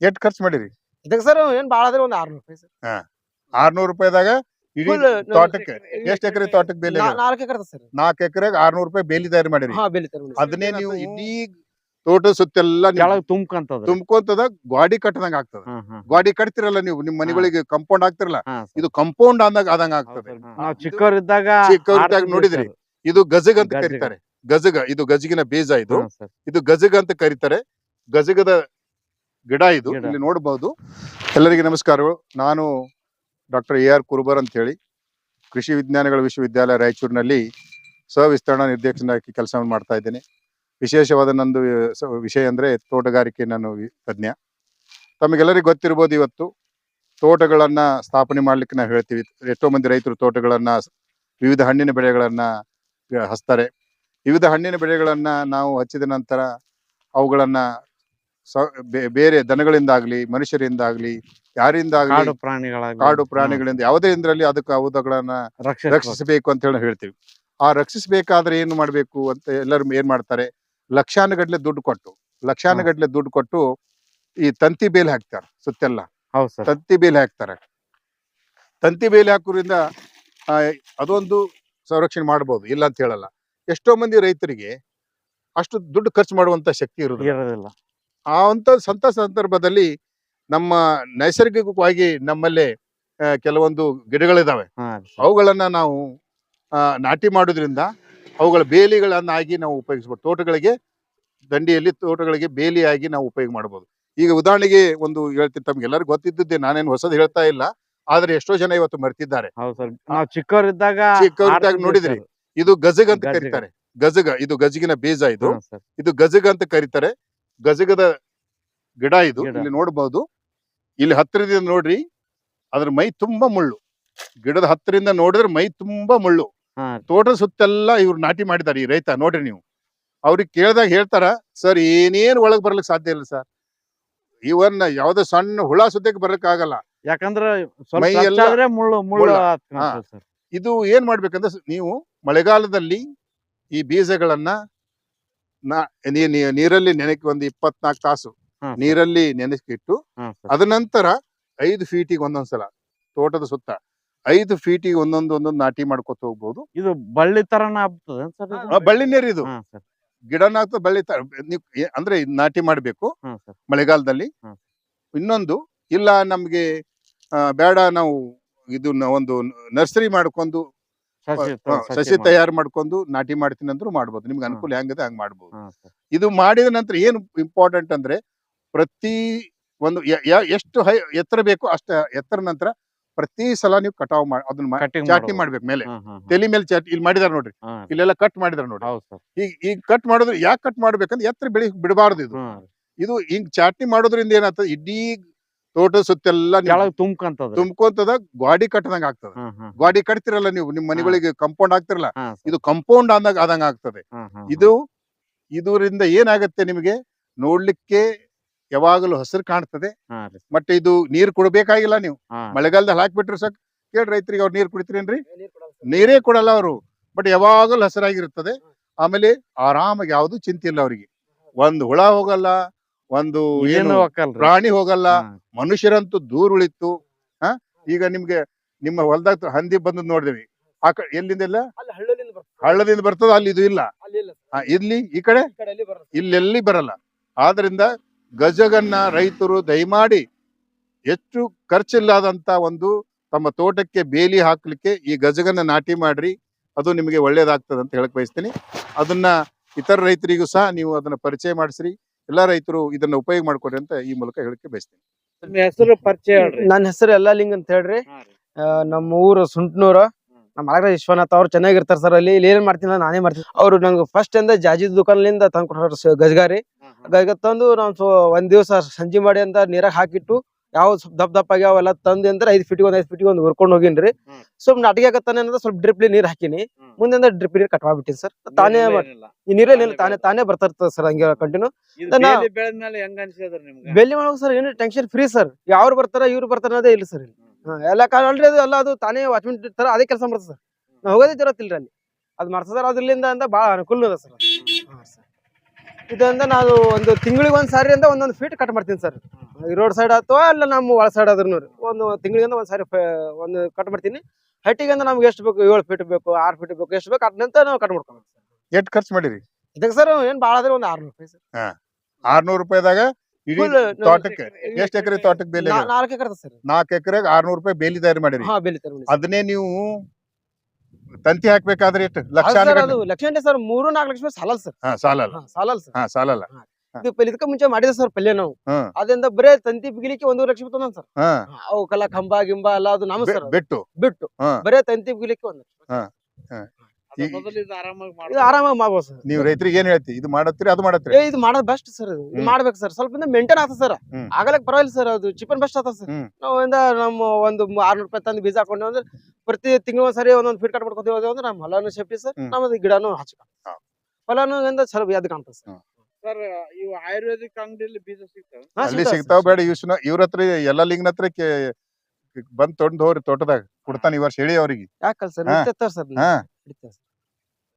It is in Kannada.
ಎಷ್ಟ್ ಖರ್ಚು ಮಾಡಿರಿ? ಇದಕ್ಕೆ ಸರ್ ಏನ್ ಭಾಳ ಆದ್ರೆ ಒಂದು ಆರ್ನೂರು ರೂಪಾಯಿ ಸರ್. ಆರ್ನೂರು ರೂಪಾಯಿದಾಗ ಇಡೀ Full ನಮ್ದು ತೋಟಕ್ಕೆ ಎಷ್ಟು ಎಕರೆ ತೋಟಕ್ಕೆ ಬೇಲಿ ನಾ- ನಾಲ್ಕು ಎಕರೆ ಸರ್. ನಾಲ್ಕು ಎಕರೆಗೆ ಆರ್ನೂರು ರೂಪಾಯಿ ಬೇಲಿ ತಯಾರು ಮಾಡಿರಿ? ಹಾ ಬೆಳಿತಾರೆ ಅದನ್ನೇ ನೀವು ಇಡೀ ತೋಟ ಸುತ್ತೆಲ್ಲ ನೀವು ಕೆಳಗ್ ತುಂಬ್ಕಂತದ? ತುಂಬ್ಕೊಂತದ ಗಾಡಿ ಕಟ್ಟದಂಗ ಆಗ್ತದ. ಗಾಡಿ ಕಟ್ತಿರಲ್ಲ ನೀವು ನಿಮ್ ಮನೆಗಳಿಗೆ ಕಂಪೌಂಡ್ ಆಗ್ತಿರಲ್ಲ ಇದು ಕಂಪೌಂಡ್ ಅಂದಾಗ ಆದಂಗ ಆಗ್ತದೆ. ನಾವ್ ಚಿಕ್ಕವರಿದ್ದಾಗ ಚಿಕ್ಕವರಿದ್ದಾಗ ಆಡ್ತಿದ್ವಿ ನೋಡಿದ್ರಿ? sir. ಇದು ಗಜಗ ಅಂತ ಗಜಗ. ಕರೀತಾರೆ. ಗಜಗ ಇದು ಗಜಗಿನ ಬೇಜ ಇದು. ಹಾ, sir. ಇದು ಗಜಗ ಅಂತ ಕರೀತಾರೆ. ಗಜಗದ ಗಿಡ ಇದು ಗಿಡ. ಇಲ್ಲಿ ನೋಡಬಹುದು ಎಲ್ಲರಿಗೆ ನಮಸ್ಕಾರಗಳು. ನಾನು ಡಾಕ್ಟರ್ ಎ ಆರ್ ಕುರುಬರ್ ಅಂತ ಹೇಳಿ ಕೃಷಿ ವಿಜ್ಞಾನಗಳ ವಿಶ್ವವಿದ್ಯಾಲಯ ರಾಯಚೂರಿನಲ್ಲಿ ಸವಿಸ್ತರಣಾ ನಿರ್ದೇಶನಾಗಿ ಕೆಲಸವನ್ನು ಮಾಡ್ತಾ ಇದ್ದೇನೆ. ವಿಶೇಷವಾದ ನಂದು ಸ- ವಿಷಯ ಅಂದ್ರೆ ತೋಟಗಾರಿಕೆ ನಾನು ವಿ- ತಜ್ಞ. ತಮಗೆಲ್ಲರಿಗೂ ಗೊತ್ತಿರ್ಬೋದು ಇವತ್ತು ತೋಟಗಳನ್ನ ಸ್ಥಾಪನೆ ಮಾಡ್ಲಿಕ್ಕೆ ನಾವು ಹೇಳ್ತೀವಿ. ಎಷ್ಟೋ ಮಂದಿ ರೈತರು ತೋಟಗಳನ್ನ ವಿವಿಧ ಹಣ್ಣಿನ ಬೆಳೆಗಳನ್ನ ಹಚ್ತಾರೆ. ವಿವಿಧ ಹಣ್ಣಿನ ಬೆಳೆಗಳನ್ನ ನಾವು ಹಚ್ಚಿದ ನಂತರ ಅವುಗಳನ್ನ ಬೇರೆ ದನಗಳಿಂದಾಗ್ಲಿ ಮನುಷ್ಯರಿಂದಾಗ್ಲಿ ಯಾರಿಂದಾಗ್ಲಿ ಕಾಡು ಪ್ರಾಣಿಗಳಾಗ್ಲಿ. ಕಾಡು ಪ್ರಾಣಿಗಳಿಂದ ಯಾವುದೇ ಇಂದ್ರಲ್ಲಿ ಅದಕ್ಕೆ ಅವುಗಳನ್ನ ರಕ್ಷಿಸಬೇಕು. ಅಂತ ಹೇಳಿ ಹೇಳ್ತೀವಿ. ಆ ರಕ್ಷಿಸಬೇಕಾದ್ರೆ ಏನು ಮಾಡ್ಬೇಕು ಅಂತ ಎಲ್ಲರೂ ಏನ್ ಮಾಡ್ತಾರೆ? ಲಕ್ಷಾನುಗಟ್ಲೆ ದುಡ್ಡು ಕೊಟ್ಟು ಲಕ್ಷಾನುಗಟ್ಲೆ ದುಡ್ಡು ಕೊಟ್ಟು ಈ ತಂತಿ ಬೇಲಿ ಹಾಕ್ತಾರೆ ಸುತ್ತೆಲ್ಲ. ತಂತಿ ಬೇಲಿ ಹಾಕ್ತಾರೆ. ತಂತಿ ಬೇಲಿ ಹಾಕೋದ್ರಿಂದ ಆ, ಅದೊಂದು ಸಂರಕ್ಷಣೆ ಮಾಡಬಹುದು ಇಲ್ಲ ಅಂತ ಹೇಳಲ್ಲ. ಎಷ್ಟೋ ಮಂದಿ ರೈತರಿಗೆ ಅಷ್ಟು ದುಡ್ಡು ಖರ್ಚು ಮಾಡುವಂತ ಶಕ್ತಿ ಇರೋದಿಲ್ಲ. ಆ ಅಂತ ಸಂತ ಸಂದರ್ಭದಲ್ಲಿ ನಮ್ಮ ನೈಸರ್ಗಿಕವಾಗಿ ನಮ್ಮಲ್ಲಿ ಕೆಲವೊಂದು ಗಿಡಗಳಿದಾವೆ. ಅವುಗಳನ್ನ ನಾವು ನಾಟಿ ಮಾಡೋದ್ರಿಂದ ಅವುಗಳ ಬೇಲಿಗಳನ್ನಾಗಿ ನಾವು ಉಪಯೋಗಿಸ್ಬೋದು. ತೋಟಗಳಿಗೆ ದಂಡಿಯಲ್ಲಿ ತೋಟಗಳಿಗೆ ಬೇಲಿಯಾಗಿ ನಾವು ಉಪಯೋಗ ಮಾಡಬಹುದು ಈಗ ಉದಾಹರಣೆಗೆ ಒಂದು ಹೇಳ್ತೀನಿ ತಮ್ಗೆಲ್ಲರಿಗೂ ಗೊತ್ತಿದ್ದೇ ನಾನೇನು ಹೊಸದು ಹೇಳ್ತಾ ಇಲ್ಲ ಆದ್ರೆ ಎಷ್ಟೋ ಜನ ಇವತ್ತು ಮರ್ತಿದ್ದಾರೆ. ಚಿಕ್ಕವರಿದ್ದಾಗ ಚಿಕ್ಕವರಿದ್ದಾಗ ನೋಡಿದ್ರಿ? ಇದು ಗಜಗ. ಅಂತ. ಕರೀತಾರೆ. ಗಜಗ ಇದು ಗಜಗಿನ ಬೀಜ ಇದು. ಇದು ಗಜಗ ಅಂತ ಕರೀತಾರೆ. ಗಜಗದ ಗಿಡ ಇದು ಗಿಡ. ಇಲ್ಲಿ ನೋಡಬಹುದು ಇಲ್ಲಿ ಹತ್ತಿರದಿಂದ ನೋಡ್ರಿ ಅದ್ರ ಮೈ ತುಂಬಾ ಮುಳ್ಳು. ಗಿಡದ ಹತ್ತಿರದಿಂದ ನೋಡಿದ್ರೆ ಮೈ ತುಂಬಾ ಮುಳ್ಳು. ಹಾ. ತೋಟ ಸುತ್ತೆಲ್ಲ ಇವ್ರು ನಾಟಿ ಮಾಡಿದ್ದಾರೆ ಈ ರೈತ ನೋಡ್ರಿ ನೀವು. ಅವ್ರಿಗೆ ಕೇಳಿದಾಗ ಹೇಳ್ತಾರ ಸರ್ ಏನೇನ್ ಒಳಗ್ ಬರ್ಲಿಕ್ಕೆ ಸಾಧ್ಯ ಇಲ್ಲ ಸರ್. ಇವನ್ನ ಯಾವ್ದೋ ಸಣ್ಣ ಹುಳ ಸುದ್ದಕ್ಕೆ ಬರ್ಲಿಕ್ಕೆ ಆಗಲ್ಲ ಯಾಕಂದ್ರೆ ಸ್ವಲ್ಪ ಮೈ touch ಎಲ್ಲ ಆದ್ರೆ ಮುಳ್ಳು ಮುಳ್ಳು ಮುಳ್ಳು. ಹತ್ಕೊಂತದೆ sir. ಇದು ಏನ್ ಮಾಡ್ಬೇಕಂದ್ರೆ ಸ- ನೀವು ಮಳೆಗಾಲದಲ್ಲಿ ಈ ಬೀಜಗಳನ್ನ ನಾ- ನೀರಲ್ಲಿ ನೆನಕ್ಕೆ ಒಂದು ಇಪ್ಪತ್ನಾಲ್ಕು ತಾಸು. ನೀರಲ್ಲಿ ನೆನೆಸಿಟ್ಟು. ಅದ ನಂತರ ಐದು ಫೀಟಿಗೆ ಒಂದೊಂದ್ಸಲ ತೋಟದ ಸುತ್ತ ಐದು ಫೀಟಿಗೆ ಒಂದೊಂದು ಒಂದೊಂದು ನಾಟಿ ಮಾಡ್ಕೊತ ಹೋಗ್ಬೋದು. ಇದು ಬಳ್ಳಿ ತರನ ಆಗ್ತದೆ ನೀರು ಇದು. ಗಿಡನ ಹಾಕ್ತಾ ಬಳ್ಳಿ ತರ ನೀವು ಅಂದ್ರೆ ನಾಟಿ ಮಾಡ್ಬೇಕು ಮಳೆಗಾಲದಲ್ಲಿ. ಇನ್ನೊಂದು ಇಲ್ಲ ನಮ್ಗೆ ಬೇಡ ನಾವು ಇದನ್ನ ಒಂದು ನರ್ಸರಿ ಮಾಡ್ಕೊಂಡು ಸಸಿ ತಯಾರು ಮಾಡ್ಕೊಂಡು ನಾಟಿ ಮಾಡ್ತೀನಿ ಅಂದ್ರೂ ಮಾಡ್ಬೋದು. ನಿಮ್ಗೆ ಅನುಕೂಲ ಹೆಂಗಿದೆ ಹಂಗ್ ಮಾಡ್ಬೋದು. ಇದು ಮಾಡಿದ ನಂತರ ಏನು ಇಂಪಾರ್ಟೆಂಟ್ ಅಂದ್ರೆ ಪ್ರತಿ ಒಂದು ಎಷ್ಟು ಹೈ ಎತ್ತರ ಬೇಕು ಅಷ್ಟ ಎತ್ತರ ನಂತರ ಪ್ರತಿ ಸಲ ನೀವು ಕಟಾವ್ ಮಾಡಿ ಅದನ್ನ ಚಾಟಿ ಮಾಡ್ಬೇಕು. ಮೇಲೆ. ತೆಲಿ ಮೇಲೆ ಚಾಟಿ ಇಲ್ಲಿ ಮಾಡಿದಾರೆ ನೋಡ್ರಿ. ಇಲ್ಲೆಲ್ಲ ಕಟ್ ಮಾಡಿದಾರೆ ನೋಡ್ರಿ. ಈಗ ಈಗ ಕಟ್ ಮಾಡಿದ್ರೆ ಯಾಕೆ ಕಟ್ ಮಾಡ್ಬೇಕಂದ್ರೆ ಎತ್ತರ ಬೆಳಿ ಬಿಡಬಾರ್ದು ಇದು. ಇದು ಹಿಂಗ್ ಚಾಟಿ ಮಾಡೋದ್ರಿಂದ ಏನಾಗ್ತದೆ? ಇಡೀ ತೋಟ ಸುತ್ತೆಲ್ಲ ಕೆಳಗ್ ತುಂಬ್ಕಂತದ ತುಂಬ್ಕೊಂತದ ಗಾಡಿ ಕಟ್ಟದಂಗ ಆಗ್ತದ. ಗಾಡಿ ಕಟ್ತಿರಲ್ಲ ನೀವು ನಿಮ್ ಮನೆಗಳಿಗೆ ಕಂಪೌಂಡ್ ಆಗ್ತಿರಲ್ಲ ಇದು ಕಂಪೌಂಡ್ ಅಂದಾಗ ಆದಂಗ ಆಗ್ತದೆ. ಇದು ಇದರಿಂದ ಏನಾಗತ್ತೆ ನಿಮಗೆ ನೋಡ್ಲಿಕ್ಕೆ ಯಾವಾಗಲೂ ಹಸಿರು ಕಾಣ್ತದೆ. ಮತ್ತೆ ಇದು ನೀರ್ ಕೊಡ್ಬೇಕಾಗಿಲ್ಲ ನೀವು. ಮಳೆಗಾಲದಲ್ಲಿ ಹಾಕ್ಬಿಟ್ರಿ ಸಾಕು. ಕೇಳಿ ರೈತರಿಗೆ ಅವ್ರು ನೀರ್ ಕುಡಿತೀರೇನ್ರಿ? ನೀರೇ ಕೊಡಲ್ಲ ಅವರು. ಬಟ್ ಯಾವಾಗಲೂ ಹಸಿರಾಗಿರುತ್ತದೆ. ಆಮೇಲೆ ಆರಾಮಾಗಿ ಯಾವ್ದು ಚಿಂತೆ ಇಲ್ಲ ಅವರಿಗೆ. ಒಂದು ಹುಳ ಹೋಗಲ್ಲ ಒಂದು ಏನು ಪ್ರಾಣಿ ಹೋಗಲ್ಲ. ಮನುಷ್ಯರಂತೂ ದೂರ ಉಳಿತು ಹ? ಈಗ ನಿಮ್ಗೆ ನಿಮ್ಮ ಹೊಲದಾಗ ಹಂದಿ ಬಂದದ್ ನೋಡಿದ್ವಿ. ಎಲ್ಲಿಂದ ಕಡೆ ಎಲ್ಲಿಂದೆಲ್ಲ ಅಲ್ಲಿ ಬರ್ತದೆ. ಹಳ್ಳದಿಂದ ಬರ್ತದ ಅಲ್ಲಿ ಇದು ಇಲ್ಲ? ಅಲ್ಲಿ ಇಲ್ಲ ಇಲ್ಲಿ ಈ ಕಡೆ? ಈ ಕಡೆ ಅಲ್ಲಿ ಬರ್ತದೆ ಇಲ್ಲೆಲ್ಲಿ ಬರಲ್ಲ. ಆದ್ರಿಂದ ಗಜಗನ್ನ ರೈತರು ದಯಮಾಡಿ ಹೆಚ್ಚು ಖರ್ಚಿಲ್ಲದಂತ ಒಂದು ತಮ್ಮ ತೋಟಕ್ಕೆ ಬೇಲಿ ಹಾಕ್ಲಿಕ್ಕೆ ಈ ಗಜಗನ್ನ ನಾಟಿ ಮಾಡ್ರಿ. ಅದು ನಿಮಗೆ ಒಳ್ಳೇದಾಗ್ತದೆ ಅಂತ ಹೇಳಕ್ ಬಯಸ್ತೀನಿ. ಅದನ್ನ ಇತರ ರೈತರಿಗೂ ಸಹ ನೀವು ಅದನ್ನ ಪರಿಚಯ ಮಾಡಿಸ್ರಿ. ಎಲ್ಲಾ ರೈತರು ಇದನ್ನ ಉಪಯೋಗ ಮಾಡ್ಕೊಡ್ರಿ ಅಂತ ಈ ಮೂಲಕ ಹೇಳಕ್ಕೆ ಬಯಸ್ತೀನಿ. ನಿಮ್ಮ ಹೆಸರು ಪರಿಚಯ ಹೇಳ್ರಿ. ನನ್ನ ಹೆಸರು ಎಲ್ಲಾ ಲಿಂಗ್ ಅಂತ ಹೇಳ್ರಿ. ಹಾ ರೀ. ಆ, ನಮ್ಮ ಊರು ಸುಂಟ್ನೂರು. ನಮ್ಮ ಅಳಗ ವಿಶ್ವನಾಥ್ ಅವ್ರು ಚೆನ್ನಾಗಿರ್ತಾರೆ ಸರ್ ಅಲ್ಲಿ. ಇಲ್ಲಿ ಏನ್ ಮಾಡ್ತೀನಿ ಅಂದ್ರೆ ನಾನೇ ಮಾಡ್ತೀನಿ. ಅವ್ರು ನಂಗೆ ಫಸ್ಟ್ ಅಂದ ಜಾಜಿ ದುಕಾನ್ಲಿಂದ ತಂದು ಕೊಟ್ಟಾರ ಗಜಗಾರಿ. ಹಾ, ಹಾ. ಗಜಗ ತಂದು ನಾನು ಸೊ ಒಂದ್ ದಿವಸ ಸಂಜೆ ಮಾಡಿ ಅಂತ ನೀರಾಗ ಹಾಕಿಟ್ಟು ಯಾವ ಸ್ವಲ್ಪ ದಪ್ಪ ದಪ್ಪ ಆಗ್ಯಾವ ಎಲ್ಲ ತಂದೆ ಅಂದ್ರೆ ಐದ್ ಫೀಟಿಗೆ ಒಂದ್ ಐದ್ ಫೀಟಿಗೆ ಒಂದು ಹುರ್ಕೊಂಡು ಹೋಗಿನ್ರಿ. ಸ್ವಲ್ಪ ನಾಟಿಗೆ ಆಗತ್ತಾನೆ ಅಂದ್ರೆ ಸ್ವಲ್ಪ ಡ್ರಿಪ್ಲಿ ನೀರ್ ಹಾಕಿನಿ. ಮುಂದೆ ಡ್ರಿಪ್ ನೀರ್ ಕಟ್ ಮಾಡ್ಬಿಟ್ಟಿನಿ ಸರ್. ತಾನೇ ಈ ನೀರಲ್ಲಿ ತಾನೇ ತಾನೇ ಬರ್ತಾ ಇರ್ತದೆ ಸರ್ ಹಂಗೆ ಕಂಟಿನ್ಯೂ ಬೆಲ್ಲಿ ಮಾಡೋದು ಸರ್ ಏನು ಟೆನ್ಷನ್ ಫ್ರೀ ಸರ್. ಯಾರು ಬರ್ತಾರ ಇವ್ರು ಬರ್ತಾರ ಅದೇ ಇಲ್ಲ ಸರ್ ಎಲ್ಲ ಆಲ್ರೆಡಿ ಅದು ಎಲ್ಲ ಅದು ತಾನೇ ವಾಚ್ಮೆಂಟ್ ಇರ್ತಾರ ಅದೇ ಕೆಲಸ ಮಾಡ್ತದೆ ಸರ್. ನಾವು ಹೋಗೋದೇ ಜರತ್ತಿಲ್ರಿ ಅಲ್ಲಿ. ಅದು ಮಾಡ್ತದ ಅದ್ರಲ್ಲಿಂದ ಅಂತ ಭಾಳ ಅನುಕೂಲ ಅದ ಸರ್. ಇದರಿಂದ ನಾನು ಒಂದು ತಿಂಗಳಿಗೆ ಒಂದ್ ಸಾರಿ ಅಂತ ಒಂದೊಂದು ಫೀಟ್ ಕಟ್ ಮಾಡ್ತೀನಿ ಸರ್. ರೋಡ್ ಸೈಡ್ ಅಥವಾ ಅಲ್ಲ ನಮ್ಮ ಒಳ ಸೈಡ್ ಆದ್ರೂ ಒಂದು ತಿಂಗಳಿಂದ ಒಂದ್ ಸಾರಿ ಒಂದು ಕಟ್ ಮಾಡ್ತೀನಿ. ಹಟ್ಟಿಗೆ ಅಂದ್ರೆ ನಮ್ಗೆ ಎಷ್ಟು ಬೇಕು? ಏಳು ಫೀಟ್ ಬೇಕು ಆರು ಫೀಟ್ ಬೇಕು ಎಷ್ಟು ಬೇಕು? ಅದನ್ನಂತ ನಾವು ಕಟ್ ಮಾಡ್ಕೊಂಡು ಎಷ್ಟು ಖರ್ಚು ಮಾಡಿರಿ? ಇದಕ್ಕೆ ಸರ್ ಏನ್ ಭಾಳ ಆದ್ರೆ ಒಂದು ಆರ್ನೂರು ರೂಪಾಯಿ ಸರ್ ಆರ್ನೂರು ರೂಪಾಯಿದಾಗ ಇಡೀ ತೋಟಕ್ಕೆ ಎಷ್ಟ್ ಎಕರೆ ತೋಟಕ್ಕೆ ಬೇಲಿ ನಾಲ್ಕು ಎಕರೆ ಸರ್ ನಾಲ್ಕು ಎಕರೆಗೆ ಆರ್ನೂರು ರೂಪಾಯಿ ಬೇಲಿ ತಯಾರು ಮಾಡಿರಿ. ಹಾ ಬೆಳಿತಾರೆ ಅದನ್ನೇ ನೀವು ತಂತಿ ಹಾಕ್ಬೇಕಾದ್ರೆ ಎಷ್ಟು? ಲಕ್ಷ ಸರ್ ಅದು ಲಕ್ಷ ಗಂಟೆ ಸರ್ ಮೂರು ನಾಲ್ಕು ಲಕ್ಷ ರೂಪಾಯಿ ಸಾಲಲ್ಲ. ಸರ್ ಸಾಲಲ್ಲ ಸಾಲಲ್ಲ ಸರ್ ಸಾಲಲ್ಲ. ಇದು ಪೆಲ್- ಇದಕ್ಕೆ ಮುಂಚೆ ಮಾಡಿದ ಸರ್ ಪಲ್ಯ ನಾವು ಅದರಿಂದ ಬರೇ ತಂತಿ ಬಿಗಿಲಿಕ್ಕೆ ಒಂದೂವರೆ ಲಕ್ಷ ತಂದ ಸರ್. ಹಾ. ಅವಕ್ಕೆಲ್ಲ ಕಂಬ ಗಿಂಬ ಎಲ್ಲ ಅದು ನಮ್ಮ ಬೆ- ಸರ್ ಬಿಟ್ಟು. ಬಿಟ್ಟು. ಹಾ. ಬರೇ ತಂತಿ ಬಿಗಿಲಿಕ್ಕೆ ಒಂದು ಲಕ್ಷ. ಅದ್ರ ಇದು ಆರಾಮಾಗಿ ಇದು ಮಾಡ್ಬೋದು. ಆರಾಮಾಗಿ ಮಾಡ್ಬೋದು ಸರ್. ನೀವು ರೈತರಿಗೆ ಏನ್ ಹೇಳ್ತಿ? ಇದು ಮಾಡತ್ರಿ ಅದು ಮಾಡತ್ರಿ ಏ ಇದು ಮಾಡೋದು ಬೆಸ್ಟ್ ಸರ್ ಇದು. ಇದು ಹ್ಮ್. ಮಾಡ್ಬೇಕು ಸರ್. ಸ್ವಲ್ಪ ಮೇಂಟೈನ್ ಆಗ್ತದೆ ಸರ್. ಹ್ಮ್. ಆಗಲಕ್ ಪರವಾಗಿಲ್ಲ ಸರ್ ಅದು. ಚಿಪ್ಪನ್ ಬೆಸ್ಟ್ ಆಗ್ತದೆ ಸರ್. ಹ್ಮ್. ನಾವು ನಮ್ಮ ಒಂದು ಆರ್ನೂರು ರೂಪಾಯಿ ತಂದು ಬೀಜ ಹಾಕೊಂಡು ಅಂದ್ರೆ ಪ್ರತಿ ತಿಂಗಳು ಸರಿ ಒಂದೊಂದು ಫೀಟ್ ಕಟ್ ಮಾಡ್ಕೊತೀವಿ. ಅಂದ್ರೆ ನಮ್ಮ ಹೊಲನು ಸೇಫ್ಟಿ ಸರ್. ಹ್ಮ್. ನಮ್ಮದು ಗಿಡನು ಹಚ್ಚ ಹಾ. ಹೊಲನು ಇಂದ ಸ್ವಲ್ಪ ಎದ್ದು ಕಾಣ್ತದೆ ಸರ್. ಸರ್ ಇವು ಆಯುರ್ವೇದಿಕ್ ಅಂಗಡಿಯಲ್ಲಿ ಬೀಜ ಸಿಗ್ತವೆ. ಹಾ, ಅಲ್ಲಿ ಸಿಗ್ತಾವೆ ಸಿಗ್ತಾವ ಬೇಡ ಇವ್ನ ಇವ್ರ ಹತ್ರ ಎಲ್ಲ ಲಿಂಗನ ಹತ್ರ ಕೇ- ಬಂದ್ ತೊಂಡ್ ಹೋಗ್ರಿ ತೋಟದಾಗ. ಕೊಡ್ತಾನ ಈ ವರ್ಷ ಹೇಳಿ ಅವ್ರಿಗೆ. ಯಾಕಲ್ ಸರ್ ಹಾ. ಸರ್.